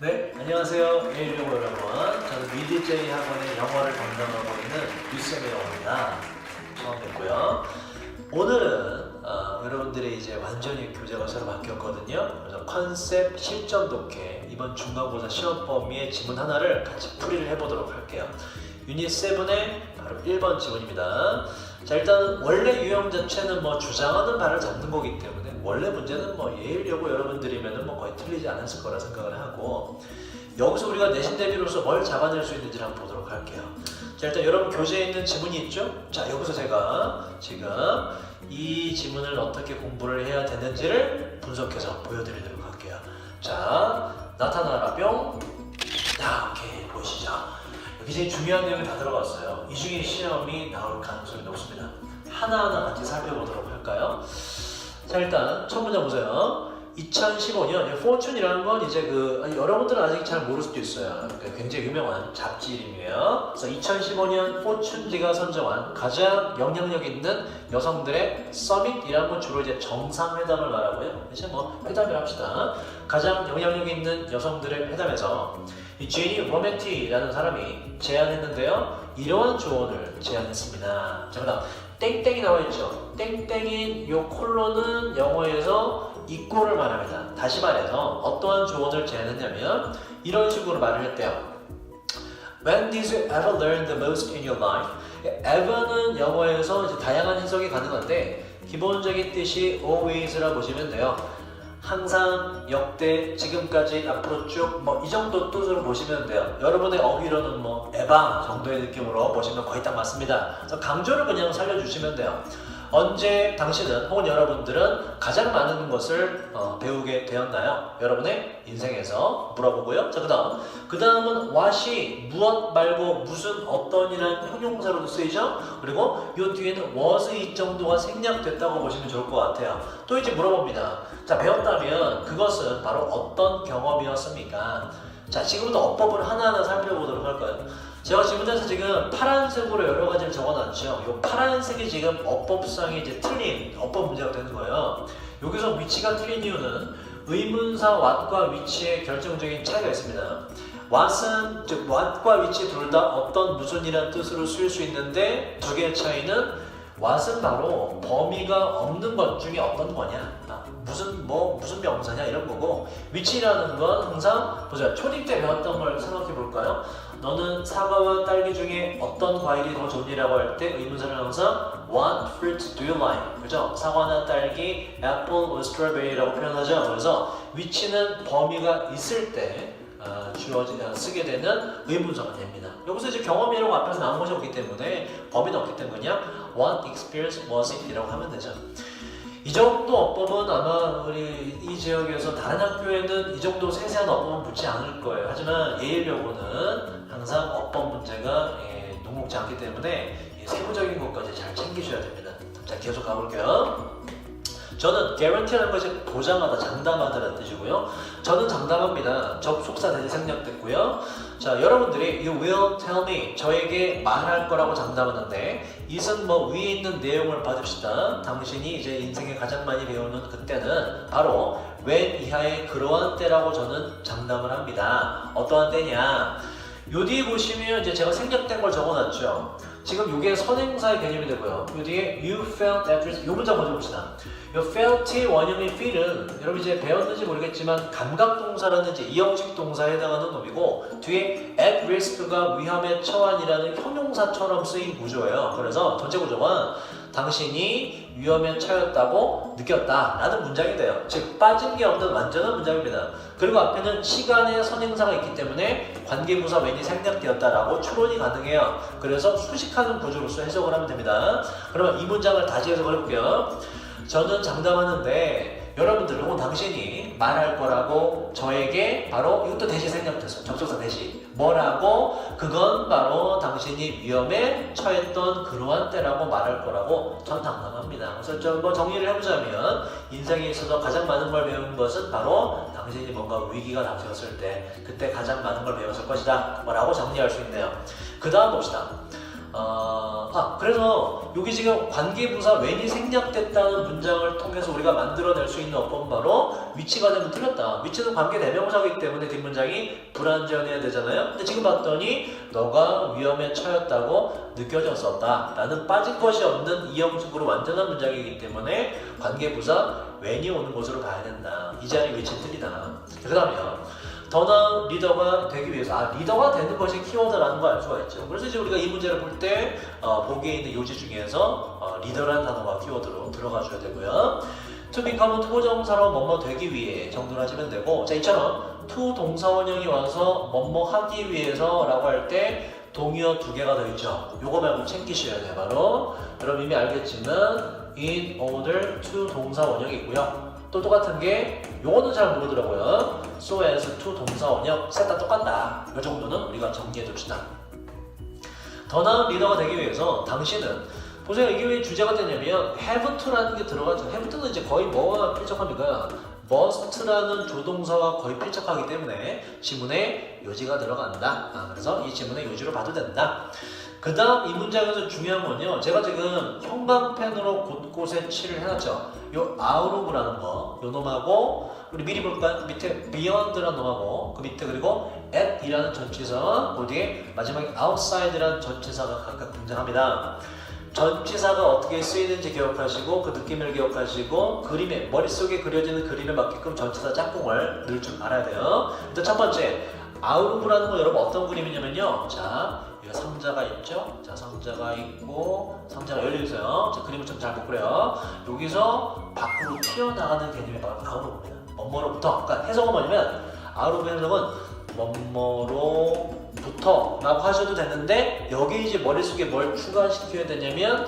네, 안녕하세요. 예일용 여러분. 저는 미디제이 학원의 영어를 담당하고 있는 유쌤이라고합니다 처음 뵙고요. 오늘은 어, 여러분들이 이제 완전히 교재가 새로 바뀌었거든요. 그래서 컨셉 실전 독해 이번 중간고사 시험 범위의 지문 하나를 같이 풀이를 해보도록 할게요. 유닛 7의 바로 1번 지문입니다. 자 일단 원래 유형 자체는 뭐 주장하는 바를 잡는 거기 때문에 원래 문제는 뭐 예일여고 여러분들이면은 뭐 거의 틀리지 않았을 거라 생각을 하고 여기서 우리가 내신 대비로서 뭘 잡아낼 수 있는지를 한번 보도록 할게요. 자 일단 여러분 교재에 있는 지문이 있죠? 자 여기서 제가 지금 이 지문을 어떻게 공부를 해야 되는지를 분석해서 보여드리도록 할게요. 자 나타나라 뿅. 자 오케이 보이시죠? 여기 제일 중요한 내용이 다 들어갔어요. 이 중에 시험이 나올 가능성이 높습니다. 하나하나 같이 살펴보도록 할까요? 자 일단 첫 문제 보세요. 2015년 포춘이라는 건 이제 그 아니, 여러분들은 아직 잘 모를 수도 있어요. 그 굉장히 유명한 잡지 이름이에요. 그래서 2015년 포춘지가 선정한 가장 영향력 있는 여성들의 서밋이라는 건 주로 이제 정상회담을 말하고요. 이제 뭐 회담을 합시다. 가장 영향력 있는 여성들의 회담에서 이 제니 로멘티라는 사람이 제안했는데요. 이러한 조언을 제안했습니다. 자 그다음 땡땡이 나와 있죠. 땡땡인 요 콜론은 영어에서 이꼬를 말합니다. 다시 말해서 어떠한 조언을 제안했냐면 이런 식으로 말을 했대요. When did you ever learn the most in your life? ever는 영어에서 다양한 해석이 가능한데 기본적인 뜻이 always라 보시면 돼요. 항상 역대 지금까지 앞으로 쭉 뭐 이 정도 뜻으로 보시면 돼요. 여러분의 어휘로는 뭐 에바 정도의 느낌으로 보시면 거의 딱 맞습니다. 강조를 그냥 살려주시면 돼요. 언제 당신은 혹은 여러분들은 가장 많은 것을 어, 배우게 되었나요? 여러분의 인생에서 물어보고요. 자, 그 다음. 그 다음은 what이 무엇 말고 무슨 어떤이라는 형용사로도 쓰이죠? 그리고 이 뒤에는 was의 정도가 생략됐다고 보시면 좋을 것 같아요. 또 이제 물어봅니다. 자, 배웠다면 그것은 바로 어떤 경험이었습니까? 자, 지금부터 어법을 하나하나 살펴보도록 할까요? 제가 지문에서 지금 파란색으로 여러 가지를 적어놨죠. 이 파란색이 지금 어법상의 이제 틀린 어법 문제가 되는 거예요. 여기서 위치가 틀린 이유는 의문사 what과 위치에 결정적인 차이가 있습니다. what은 즉 what과 위치 둘 다 어떤 무슨이라는 뜻으로 쓰일 수 있는데 두 개의 차이는 what은 바로 범위가 없는 것 중에 어떤 거냐 아, 무슨 뭐 무슨 명사냐 이런 거고 위치라는 건 항상 보자 초딩 때 배웠던 걸 생각해 볼까요? 너는 사과와 딸기 중에 어떤 과일이 더 좋니라고 할 때 의문사는 항상 What fruit do you like? 그죠? 사과나 딸기, apple, or strawberry라고 표현하죠. 그래서 위치는 범위가 있을 때 어, 주어지 어, 쓰게 되는 의문사가 됩니다. 여기서 이제 경험이라고 앞에서 나온 것이 없기 때문에 범위는 없기 때문에 그냥 What experience was it?이라고 하면 되죠. 이 정도 어법은 아마 우리 이 지역에서 다른 학교에는 이 정도 세세한 어법은 붙지 않을 거예요. 하지만 예일여고는 항상 어법 문제가 예, 녹록지 않기 때문에 이 세부적인 것까지 잘 챙기셔야 됩니다. 자, 계속 가볼게요. 저는 guarantee라는 것이 보장하다, 장담하다라는 뜻이고요. 저는 장담합니다. 접속사 대지 생략됐고요. 자, 여러분들이 you will tell me 저에게 말할 거라고 장담하는데 이은 뭐 위에 있는 내용을 받읍시다. 당신이 이제 인생에 가장 많이 배우는 그때는 바로 when 이하의 그러한 때라고 저는 장담을 합니다. 어떠한 때냐? 요 뒤에 보시면 이제 제가 생략된 걸 적어놨죠. 지금 이게 선행사의 개념이 되고요. 요 뒤에 you felt risk 요 문장 먼저 봅시다. 요 felt의 원형의 feel은 여러분 이제 배웠는지 모르겠지만 감각 동사라는 이제 이형식 동사에 해당하는 놈이고 뒤에 at risk가 위험에 처한이라는 형용사처럼 쓰인 구조예요. 그래서 전체 구조가 당신이 위험에 처했다고 느꼈다라는 문장이 돼요. 즉 빠진 게 없는 완전한 문장입니다. 그리고 앞에는 시간의 선행사가 있기 때문에 관계부사 웬이 생략되었다라고 추론이 가능해요. 그래서 수식하는 구조로서 해석을 하면 됩니다. 그러면 이 문장을 다시 해석을 해볼게요. 저는 장담하는데 여러분들 혹은 당신이 말할 거라고 저에게 바로 이것도 대시 생략됐어요. 접속사 대시. 뭐라고? 그건 바로 당신이 위험에 처했던 그러한 때라고 말할 거라고 전 장담합니다. 그래서 좀뭐 정리를 해보자면 인생에 있어서 가장 많은 걸 배운 것은 바로 당신이 뭔가 위기가 닥쳤을 때 그때 가장 많은 걸 배웠을 것이다. 뭐라고 정리할 수 있네요. 그 다음 봅시다. 어, 아 그래서 여기 지금 관계부사 when이 생략됐다는 문장을 통해서 우리가 만들어낼 수 있는 어법은 바로 위치가 되면 틀렸다. 위치는 관계 대명사이기 때문에 뒷문장이 불완전해야 되잖아요. 근데 지금 봤더니 너가 위험에 처했다고 느껴졌었다. 라는 빠진 것이 없는 이형식으로 완전한 문장이기 때문에 관계부사 when이 오는 곳으로 가야 된다. 이 자리 위치는 틀리다. 그 다음에요. 더 나은 리더가 되기 위해서 아 리더가 되는 것이 키워드라는 걸 알 수가 있죠. 그래서 이제 우리가 이 문제를 볼때 어, 보기에 있는 요지 중에서 어, 리더라는 단어가 키워드로 들어가 줘야 되고요. to become 투부정사로 뭐뭐 되기 위해 정도를 하시면 되고 자 이처럼 to 동사 원형이 와서 뭐뭐 하기 위해서 라고 할 때 동의어 두 개가 더 있죠. 요거 말고 챙기셔야 돼요. 바로 여러분 이미 알겠지만 in order to 동사 원형이 있고요. 또 똑같은 게 요거는 잘 모르더라고요. so as to 동사 원형 셋 다 똑같다. 이 정도는 우리가 정리해 둡시다. 더 나은 리더가 되기 위해서 당신은 보세요 이게 왜 주제가 되냐면 have to라는 게 들어가죠. have to는 이제 거의 뭐와 필적합니까? must라는 조동사와 거의 필적하기 때문에 지문에 요지가 들어간다. 아, 그래서 이 지문의 요지로 봐도 된다. 그 다음 이 문장에서 중요한 건요. 제가 지금 형광펜으로 곳곳에 칠을 해놨죠. 요 아우로브라는 거, 요 놈하고 우리 미리 볼까요? 밑에 beyond라는 놈하고 그 밑에 그리고 at이라는 전치사 그 뒤에 마지막에 outside라는 전치사가 각각 등장합니다. 전치사가 어떻게 쓰이는지 기억하시고 그 느낌을 기억하시고 그림에 머릿속에 그려지는 그림에 맞게끔 전치사 짝꿍을 넣을 줄 알아야 돼요. 일단 첫 번째 아우르브라는 건 여러분 어떤 그림이냐면요. 자, 상자가 있죠. 자, 상자가 있고 상자가 열려 있어요. 자, 그림을 좀 잘 못 그려요. 여기서 밖으로 튀어나가는 개념이 바로 아우르브입니다. 뭐뭐로부터. 그러니까 해석은 뭐냐면 아우르브 해석은 뭐뭐로부터 라고 하셔도 되는데 여기 이제 머릿속에 뭘 추가시켜야 되냐면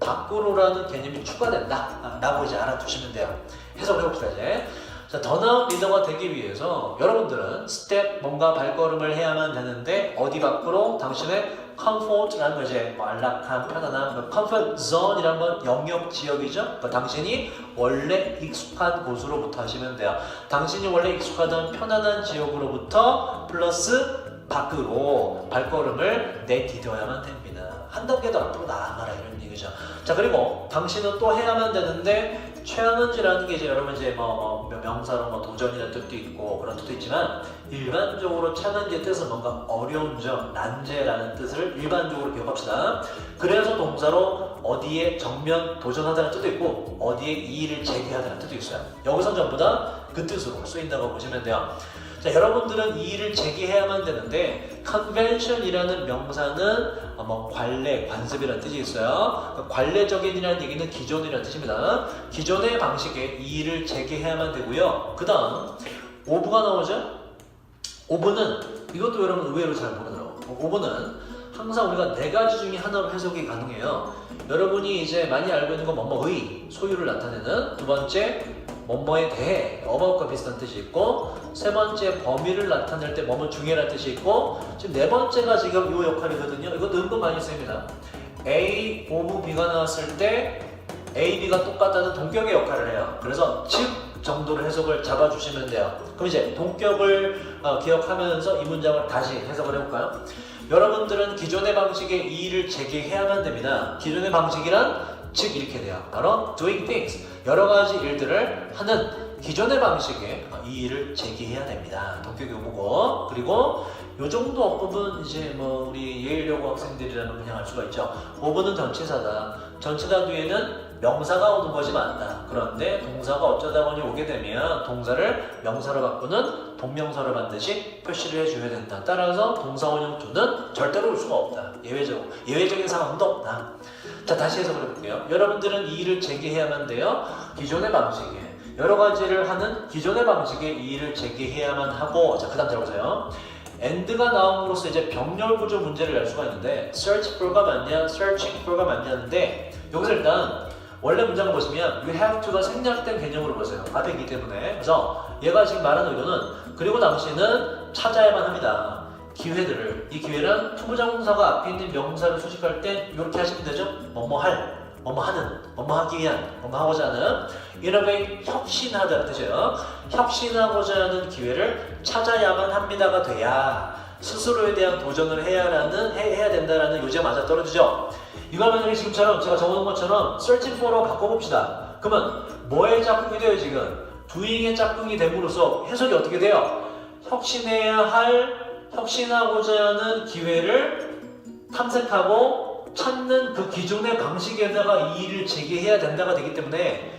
밖으로라는 개념이 추가된다 아, 라고 이제 알아두시면 돼요 해석을 해봅시다 이제 자, 더 나은 리더가 되기 위해서 여러분들은 스텝 뭔가 발걸음을 해야만 되는데 어디 밖으로 당신의 comfort라는 거 이제 뭐 안락함, 편안함, 그 comfort zone이란 건 영역 지역이죠. 그러니까 당신이 원래 익숙한 곳으로부터 하시면 돼요. 당신이 원래 익숙하던 편안한 지역으로부터 플러스 밖으로 발걸음을 내디뎌야만 됩니다. 한 단계 더 앞으로 나아가라 이런 얘기죠. 자 그리고 당신은 또 해야만 되는데 최하는지라는 게 이제 여러분 이제 뭐, 뭐 명사로 뭐 도전이라는 뜻도 있고 그런 뜻도 있지만 일반적으로 차는지의 뜻은 뭔가 어려운 점, 난제라는 뜻을 일반적으로 기억합시다. 그래서 동사로 어디에 정면 도전하다는 뜻도 있고 어디에 이의를 제기하다는 뜻도 있어요. 여기선 전부 다 그 뜻으로 쓰인다고 보시면 돼요. 자, 여러분들은 이의를 제기해야만 되는데 convention이라는 명사는 어, 뭐 관례, 관습이라는 뜻이 있어요. 그러니까 관례적인이라는 얘기는 기존이라는 뜻입니다. 기존의 방식에 이의를 제기해야만 되고요. 그 다음 오브가 나오죠? 오브는 이것도 여러분 의외로 잘 모르더라고요. 오브는 항상 우리가 네 가지 중에 하나로 해석이 가능해요. 여러분이 이제 많이 알고 있는 건 뭐뭐의 소유를 나타내는 두 번째 뭐뭐에 대해 어바웃과 비슷한 뜻이 있고 세 번째 범위를 나타낼 때 뭐뭐 중에라는 뜻이 있고 지금 네 번째가 지금 이 역할이거든요. 이것도 은근 많이 쓰입니다. A, 오브 B가 나왔을 때 A, B가 똑같다는 동격의 역할을 해요. 그래서 즉 정도로 해석을 잡아주시면 돼요. 그럼 이제 동격을 어, 기억하면서 이 문장을 다시 해석을 해볼까요? 여러분들은 기존의 방식에 이의를 제기해야만 됩니다. 기존의 방식이란 즉 이렇게 돼요. 바로 doing things. 여러 가지 일들을 하는 기존의 방식에 이의를 제기해야 됩니다. 동격이 오고 그리고 요 정도 어법은 이제 뭐 우리 예일여고 학생들이라는 분양할 수가 있죠. 오브는 전치사다. 전치사 뒤에는 명사가 오는 것이 맞다. 그런데 동사가 어쩌다 보니 오게 되면 동사를 명사로 바꾸는 동명사로 반드시 표시를 해줘야 된다. 따라서 동사 원형 2는 절대로 올 수가 없다. 예외적, 예외적인 상황도 없다. 자, 다시 해석을 해볼게요. 여러분들은 이의를 제기해야만 돼요. 기존의 방식에. 여러 가지를 하는 기존의 방식에 이의를 제기해야만 하고, 자, 그 다음 들어보세요. end가 나옴으로써 이제 병렬 구조 문제를 낼 수가 있는데, search for가 맞냐, searching for가 맞냐는데, 여기서 일단 원래 문장을 보시면 you have to가 생략된 개념으로 보세요. 있기 때문에. 그래서 얘가 지금 말하는 의도는 그리고 당신은 찾아야만 합니다. 기회들을 이 기회는 투부정사가 앞에 있는 명사를 수식할 때 이렇게 하시면 되죠. 뭐뭐 할, 뭐뭐 하는, 뭐뭐 하기 위한, 뭐뭐 하고자 하는 이렇게 혁신하다는 뜻이에요. 혁신하고자 하는 기회를 찾아야만 합니다가 돼야 스스로에 대한 도전을 해야 라는 해, 해야 된다라는 요지가 맞아 떨어지죠. 이걸 만약에 지금처럼 제가 적어놓은 것처럼 searching for로 바꿔봅시다. 그러면 뭐의 짝꿍이 돼요 지금? doing의 짝꿍이 됨으로써 해석이 어떻게 돼요? 혁신해야 할 혁신하고자 하는 기회를 탐색하고 찾는 그 기존의 방식에다가 이의를 제기해야 된다가 되기 때문에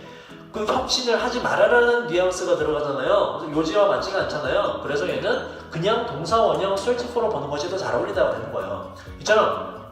그 혁신을 하지 말아라는 뉘앙스가 들어가잖아요. 요지와 맞지가 않잖아요. 그래서 얘는 그냥 동사 원형 for로 보는 것이 더 잘 어울린다고 되는 거예요. 이처럼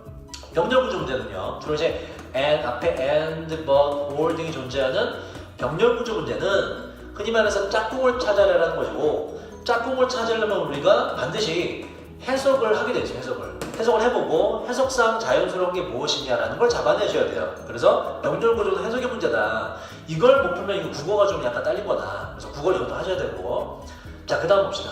병렬 구조 문제는요. 주로 이제 and 앞에 and, but, or 등이 존재하는 병렬 구조 문제는 흔히 말해서 짝꿍을 찾아라라는 것이고 짝꿍을 찾으려면 우리가 반드시 해석을 하게 되죠. 해석을 해석을 해보고 해석상 자연스러운 게 무엇이냐라는 걸 잡아내셔야 돼요. 그래서 병렬 구조는 해석의 문제다. 이걸 못 풀면 이거 국어가 좀 약간 딸린 거다. 그래서 국어를 이것도 하셔야 되고 자 그 다음 봅시다.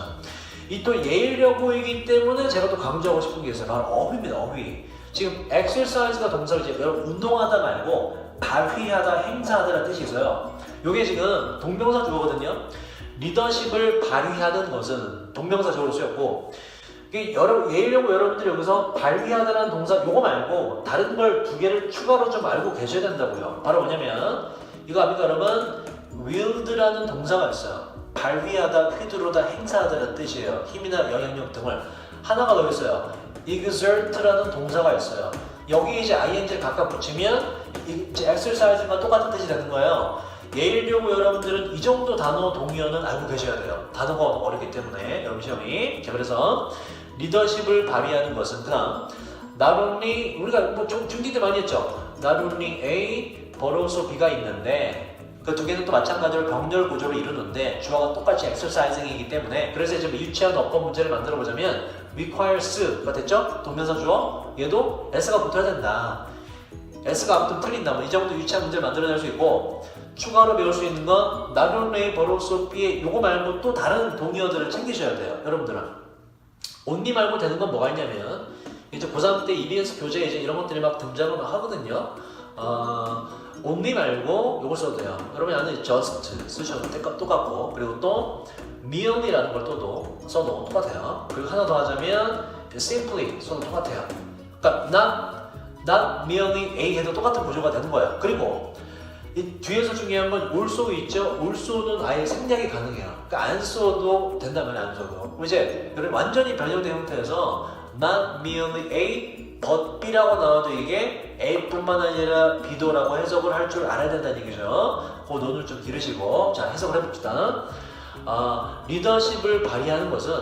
이 또 예의려고이기 때문에 제가 또 강조하고 싶은 게 있어요. 바로 어휘입니다. 어휘. 지금 exercise가 동사를 이제 여러분 운동하다 말고 발휘하다, 행사하다라는 뜻이 있어요. 이게 지금 동명사 주어거든요. 리더십을 발휘하는 것은 동명사 주어로 쓰였고 이게 여러 예의려고 여러분들이 여기서 발휘하다라는 동사 요거 말고 다른 걸 두 개를 추가로 좀 알고 계셔야 된다고요. 바로 뭐냐면 이거 압니까 여러분? wield라는 동사가 있어요. 발휘하다, 휘두르다, 행사하다라는 뜻이에요. 힘이나 영향력 등을 하나가 더 있어요. Exert라는 동사가 있어요. 여기 이제 ing를 각각 붙이면 이제 exercise가 똑같은 뜻이 되는 거예요. 예일려고 여러분들은 이 정도 단어 동의어는 알고 계셔야 돼요. 단어가 어렵기 때문에 여러분 시험이. 자 그래서 리더십을 발휘하는 것은 not only 우리가 뭐 중- 중딩 때 많이 했죠. only A also B가 있는데 그두 개는 또 마찬가지로 병렬 구조를 이루는데 주어가 똑같이 exercising이기 때문에 그래서 이제 뭐 유치한 어법 문제를 만들어 보자면 requires가 됐죠? 동명사 주어 얘도 s가 붙어야 된다. s가 아무튼 틀린다. 뭐이 정도 유치한 문제를 만들어낼 수 있고 추가로 배울 수 있는 건 also B의 요거 말고 또 다른 동의어들을 챙기셔야 돼요. 여러분들은 only 말고 되는 건 뭐가 있냐면 이제 고3 때 EBS 교재 이제 이런 것들이 막 등장을 막 하거든요. 어, only 말고 이걸 써도 돼요. 여러분이 아는 just 쓰셔도 똑같- 똑같고 그리고 또 merely라는 걸 또도 써도 똑같아요. 그리고 하나 더 하자면 simply 써도 똑같아요. 그러니까 not not merely A 해도 똑같은 구조가 되는 거예요. 그리고 이 뒤에서 중요한 건 올소 있죠. 올소는 아예 생략이 가능해요. 그러니까 안 써도 된다면 안 써도. 이제 여러분 완전히 변형된 형태에서 not merely A but B라고 나와도 이게 A뿐만 아니라 B도라고 해석을 할 줄 알아야 된다는 얘기죠. 그 논을 좀 기르시고 자 해석을 해봅시다. 아, 리더십을 발휘하는 것은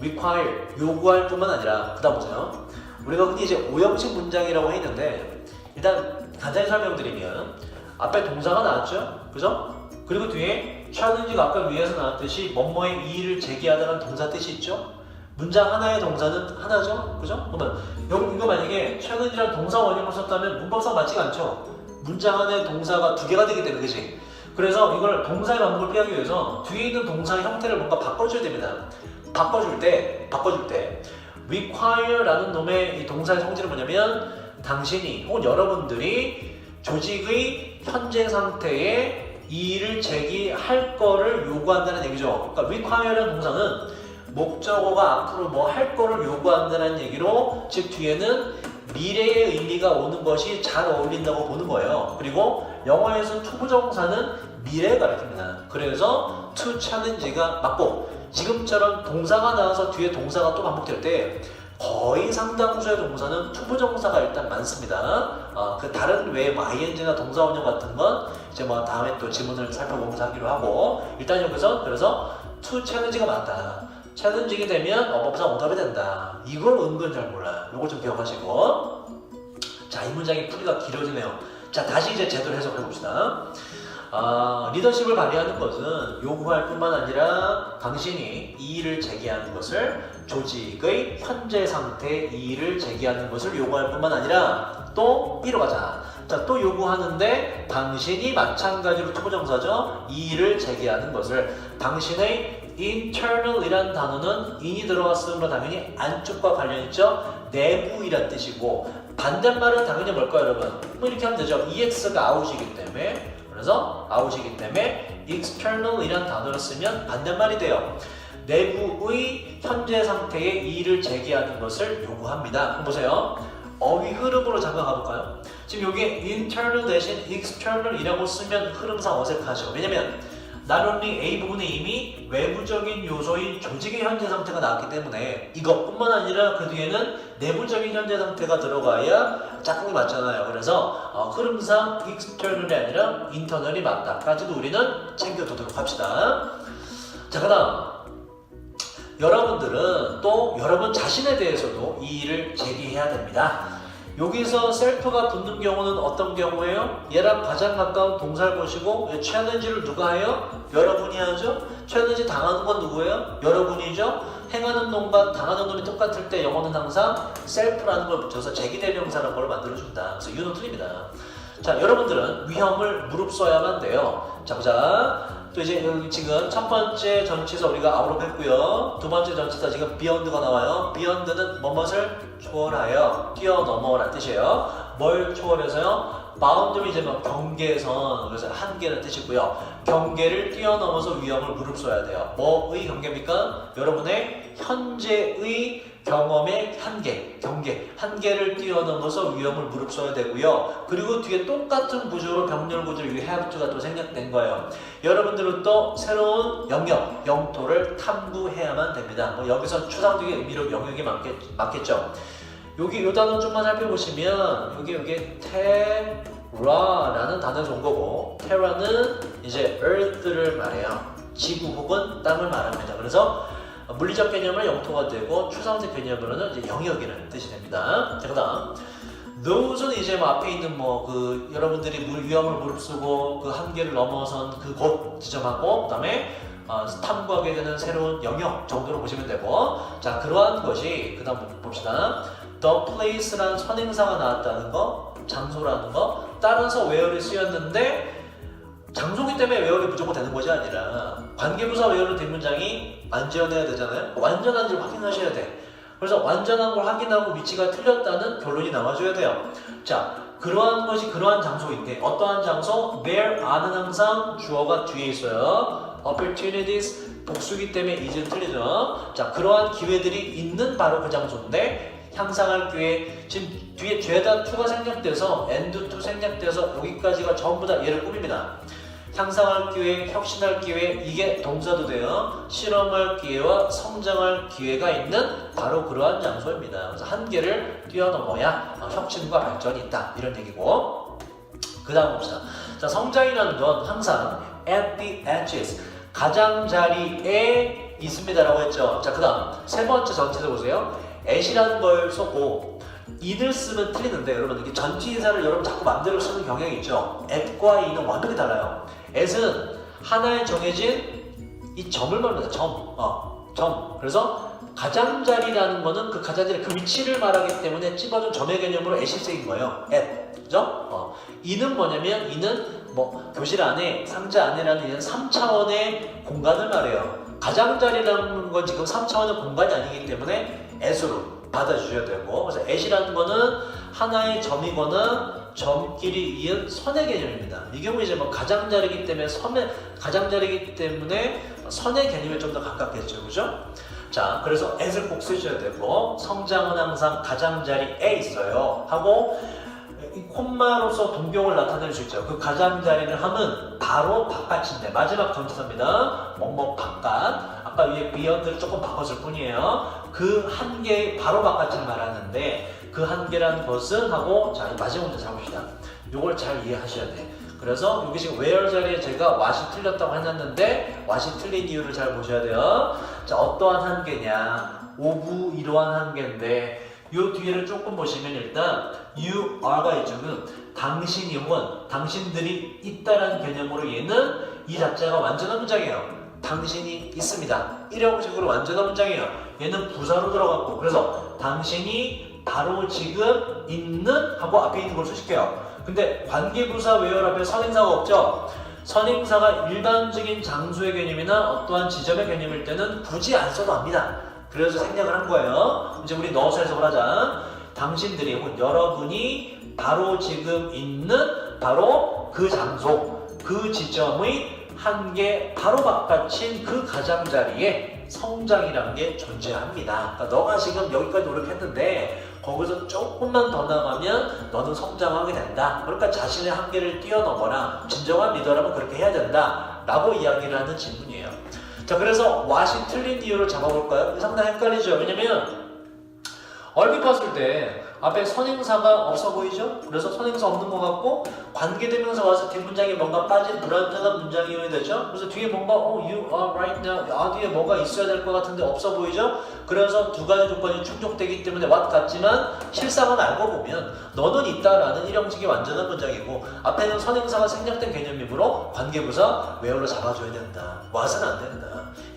require 요구할 뿐만 아니라 그다음 보세요. 우리가 흔히 이제 오형식 문장이라고 했는데 일단 간단히 설명드리면 앞에 동사가 나왔죠, 그죠? 그리고 뒤에 challenge가 아까 위에서 나왔듯이 뭐뭐의 이의를 제기하다는 동사 뜻이 있죠. 문장 하나의 동사는 하나죠, 그죠? 그러면 이거 만약에 challenge라는 동사 원형을 썼다면 문법상 맞지가 않죠. 문장 안에 동사가 두 개가 되기 때문에 그지? 그래서 이걸 동사의 반복을 피하기 위해서 뒤에 있는 동사의 형태를 뭔가 바꿔줘야 됩니다. 바꿔줄 때, 바꿔줄 때 require라는 놈의 이 동사의 성질은 뭐냐면 당신이 혹은 여러분들이 조직의 현재 상태에 이의를 제기할 거를 요구한다는 얘기죠. 그러니까 require라는 동사는 목적어가 앞으로 뭐 할 거를 요구한다는 얘기로 즉 뒤에는 미래의 의미가 오는 것이 잘 어울린다고 보는 거예요. 그리고 영어에서 투부정사는 미래가 가르칩니다. 그래서 to challenge가 맞고 지금처럼 동사가 나와서 뒤에 동사가 또 반복될 때 거의 상당수의 동사는 투부정사가 일단 많습니다. 어, 그 다른 외에 뭐 ing나 동사 원형 같은 건 이제 뭐 다음에 또 지문을 살펴보면서 하기로 하고 일단 여기서 그래서 to challenge가 맞다. 챌린징이 되면 어법상 오답이 된다. 이걸 은근 잘 몰라요. 이걸 좀 기억하시고. 자, 이 문장의 풀이가 길어지네요. 자, 다시 이제 제대로 해석해 봅시다. 아, 리더십을 발휘하는 것은 요구할 뿐만 아니라 당신이 이의를 제기하는 것을 조직의 현재 상태 이의를 제기하는 것을 요구할 뿐만 아니라 또 B로 가자. 자, 또 요구하는데 당신이 마찬가지로 투부정사죠. 이의를 제기하는 것을 당신의 internal이란 단어는 in이 들어갔으므로 당연히 안쪽과 관련 있죠. 내부 이란 뜻이고 반대말은 당연히 뭘까요, 여러분? 뭐 이렇게 하면 되죠. ex가 out이기 때문에 그래서 out이기 때문에 external이란 단어를 쓰면 반대말이 돼요. 내부의 현재 상태의 이의를 제기하는 것을 요구합니다. 그럼 보세요. 어휘 흐름으로 잠깐 가볼까요? 지금 여기에 internal 대신 external이라고 쓰면 흐름상 어색하죠. 왜냐면 only A 부분에 이미 외부적인 요소인 조직의 현재 상태가 나왔기 때문에 이것뿐만 아니라 그 뒤에는 내부적인 현재 상태가 들어가야 짝꿍이 맞잖아요. 그래서 어, 흐름상 external이 아니라 internal이 맞다까지도 우리는 챙겨두도록 합시다. 자, 그 다음. 여러분들은 또 여러분 자신에 대해서도 이 일을 제기해야 됩니다. 여기서 셀프가 붙는 경우는 어떤 경우예요? 얘랑 가장 가까운 동사를 보시고 챌린지를 누가 해요? 여러분이 하죠? 챌린지 당하는 건 누구예요? 여러분이죠? 행하는 놈과 당하는 놈이 똑같을 때 영어는 항상 셀프라는 걸 붙여서 제기대명사라는 걸 만들어준다. 그래서 이유는 틀립니다. 자, 여러분들은 위험을 무릅써야만 돼요. 자, 보자. 또 이제 지금 첫 번째 전치사 우리가 아우럽했고요. 두 번째 전치사 지금 beyond가 나와요. beyond는 뭐뭇을 초월하여 뛰어넘어라는 뜻이에요. 뭘 초월해서요? boundary 이제 뭐 경계선 그래서 한계는 뜻이고요. 경계를 뛰어넘어서 위험을 무릅써야 돼요. 뭐의 경계입니까? 여러분의 현재의 경험의 한계, 경계, 한계를 뛰어넘어서 위험을 무릅써야 되고요. 그리고 뒤에 똑같은 구조로 병렬 have to가 또 생략된 거예요. 여러분들은 또 새로운 영역, 영토를 탐구해야만 됩니다. 뭐 여기서 추상적인 의미로 영역이 맞겠, 맞겠죠. 여기 이 단어 좀만 살펴보시면 여기 여기 테라라는 단어에서 온 거고 테라는 이제 earth를 말해요. 지구 혹은 땅을 말합니다. 그래서 물리적 개념은 영토가 되고 추상적 개념으로는 이제 영역이라는 뜻이 됩니다. 자, 그 다음 those는 이제 뭐 앞에 있는 뭐 그 여러분들이 물 위험을 무릅쓰고 그 한계를 넘어선 그 곳 지정하고 그다음에 어, 탐구하게 되는 새로운 영역 정도로 보시면 되고 자 그러한 것이 그다음 봅시다. the place라는 선행사가 나왔다는 거 장소라는 거 따라서 where이 쓰였는데 장소기 때문에 웨어이 무조건 되는 것이 아니라 관계부사 웨어를 뒷문장이 완전해야 되잖아요. 완전한지를 확인하셔야 돼. 그래서 완전한 걸 확인하고 위치가 틀렸다는 결론이 나와줘야 돼요. 자, 그러한 것이 그러한 장소인데 어떠한 장소? There are는 항상 주어가 뒤에 있어요. Opportunities 복수기 때문에 is는 틀리죠. 자, 그러한 기회들이 있는 바로 그 장소인데 향상할 기회 지금 뒤에 죄다 투가 생략돼서 and to 생략돼서 여기까지가 전부 다 얘를 꾸밉니다. 향상할 기회, 혁신할 기회, 이게 동사도 돼요. 실험할 기회와 성장할 기회가 있는 바로 그러한 장소입니다. 그래서 한계를 뛰어넘어야 어, 혁신과 발전이 있다. 이런 얘기고. 그 다음 봅시다. 자, 성장이라는 건 항상 at the edges, 가장자리에 있습니다라고 했죠. 자, 그 다음 세 번째 전체도 보세요. at이라는 걸 썼고 이를 쓰면 틀리는데 여러분 이게 전치사를 여러분 자꾸 마음대로 쓰는 경향이 있죠. at과 이는 완전히 달라요. At은 하나의 정해진 이 점을 말합니다. 점, 어, 점. 그래서 가장자리라는 거는 그 가장자리 그 위치를 말하기 때문에 찝어준 점의 개념으로 at이 쓰인 거예요. at, 그죠? 어, 이는 뭐냐면 이는 뭐 교실 안에 상자 안에라는 이는 3차원의 공간을 말해요. 가장자리라는 건 지금 3차원의 공간이 아니기 때문에 at으로 받아주셔야 되고 그래서 at이라는 거는 하나의 점이거나 점끼리 이은 선의 개념입니다. 이 경우 이제 뭐 가장자리기 때문에 선의 가장자리기 때문에 선의 개념에 좀 더 가깝겠죠, 그죠? 자, 그래서 at을 꼭 쓰셔야 되고 성장은 항상 가장자리에 있어요. 하고 이 콤마로서 동경을 나타낼 수 있죠. 그 가장자리를 하면 바로 바깥인데 마지막 전치사입니다. 뭐뭐 바깥. 아까 위에 beyond를 조금 바꿨을 뿐이에요. 그 한계의 바로 바깥을 말하는데 그 한계라는 것은 하고 자 마지막 문제 잡읍시다. 요걸 잘 이해하셔야 돼. 그래서 여기 지금 where 자리에 제가 what이 틀렸다고 해놨는데 what이 틀린 이유를 잘 보셔야 돼요. 자 어떠한 한계냐? 오부 이러한 한계인데 요 뒤에를 조금 보시면 일단 you are가 있죠. 그 당신이 혹은 당신들이 있다라는 개념으로 얘는 이 자체가 완전한 문장이에요. 당신이 있습니다. 이런 식으로 완전한 문장이에요. 얘는 부사로 들어갔고 그래서 당신이 바로 지금 있는 하고 앞에 있는 걸 수식해요. 근데 관계부사 외열 앞에 선행사가 없죠. 선행사가 일반적인 장소의 개념이나 어떠한 지점의 개념일 때는 굳이 안 써도 합니다. 그래서 생략을 한 거예요. 이제 우리 넣어서 해석을 하자. 당신들이 혹은 여러분이 바로 지금 있는 바로 그 장소, 그 지점의 한계 바로 바깥인 그 가장자리에 성장이라는 게 존재합니다. 그러니까 너가 지금 여기까지 노력했는데 거기서 조금만 더 나가면 너는 성장하게 된다. 그러니까 자신의 한계를 뛰어넘어라. 진정한 리더라면 그렇게 해야 된다. 라고 이야기를 하는 질문이에요. 자, 그래서 what이 틀린 이유를 잡아볼까요? 상당히 헷갈리죠. 왜냐면 얼핏 봤을 때 앞에 선행사가 없어 보이죠? 그래서 선행사 없는 것 같고 관계대명사 와서 뒷문장에 뭔가 빠진 불완전한 문장이어야 되죠? 그래서 뒤에 뭔가 어, you are right now 아 뒤에 뭐가 있어야 될 것 같은데 없어 보이죠? 그래서 두 가지 조건이 충족되기 때문에 what 같지만 실상은 알고 보면 너는 있다라는 일형식의 완전한 문장이고 앞에는 선행사가 생략된 개념이므로 관계부사 where로 잡아줘야 된다. what은 안 된다.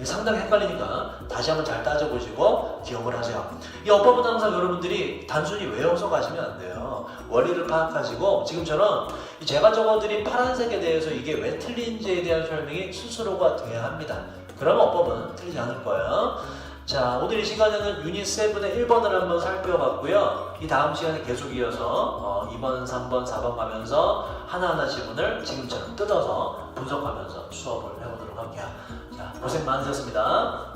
상당히 헷갈리니까 다시 한번 잘 따져보시고 기억을 하세요. 이 어법은 항상 여러분들이 단순히 외워서 가시면 안 돼요. 원리를 파악하시고 지금처럼 이 제가 적어드린 파란색에 대해서 이게 왜 틀린지에 대한 설명이 스스로가 돼야 합니다. 그러면 어법은 틀리지 않을 거예요. 자, 오늘 이 시간에는 유닛 7의 1번을 한번 살펴봤고요. 이 다음 시간에 계속 이어서 어, 2번, 3번, 4번 가면서 하나하나 지문을 지금처럼 뜯어서 분석하면서 수업을 해보도록 할게요. 자, 고생 많으셨습니다.